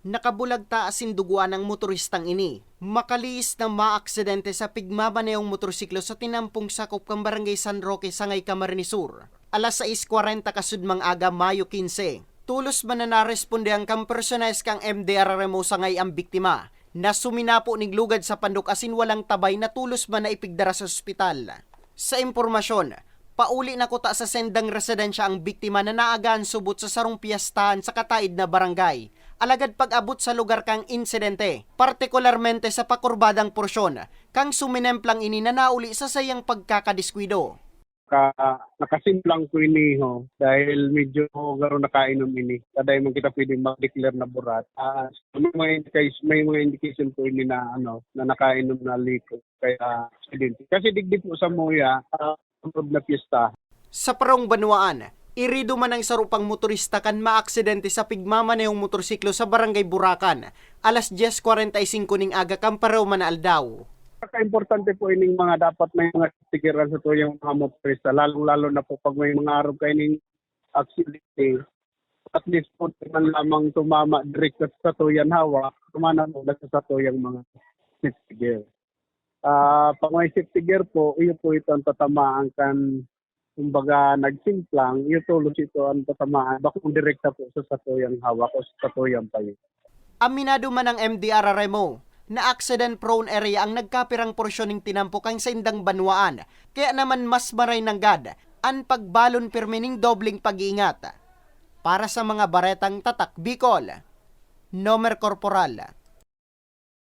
Nakabulag ta asin duguan ng motoristang ini. Makaliis na maaksidente sa pigmamanayong motorsiklo sa tinampong sakop kang barangay San Roque, Sangay, Camarines Sur. Alas 6.40 kasudmang aga, Mayo 15. Tulos man na naresponde ang kang personalis kang MDR Remo Sangay ang biktima na suminapo ning lugad sa pandok asin walang tabay na tulos man na ipigdara sa ospital. Sa impormasyon, pauli na kuta sa sendang residensya ang biktima na naagaan subot sa sarong piyastahan sa kataid na barangay. Alagad pag-abot sa lugar kang insidente, partikularmente sa pakurbadang porsyon, kang suminemplang ini na nauli sa sayang pagkakadiskwido. ka nakasimplang ko ini ho dahil medyo garo nakainom ini. Kaday man kita pwede mag-declare na burat. Ah, may mga indication may mga indication po ini na ano na nakainom na liko. Kaya accident kasi digdi po sa Moya uh, na piyesta. Sa parong banwaan, irido man ang sarupang motorista kan maaksidente sa pigmamanayong motorsiklo sa barangay Burakan, alas 10.45 ning aga kamparaw man aldaw. Importante po ining mga dapat may mga tigiran sa tuyong mga motorista lalong-lalo na po pag may mga araw kayo ning accident at least po di man lamang tumama direct sa tuyan hawa tumana mo sa tuyang mga safety gear. Ah, pag may safety gear po, iyo po ito ang tatamaan kan kumbaga nagsimplang, iyo tulos ito ang tatamaan bakong direkta po sa satuyang hawak o sa satuyang payo. Aminado man ang MDR Remo na accident-prone area ang nagkapirang porsyon ng tinampok ang sa indang banwaan, kaya naman mas maray ng gad ang pagbalon pirmining dobling pag-iingat. Para sa mga baretang tatak Bicol, Nomer Corporal,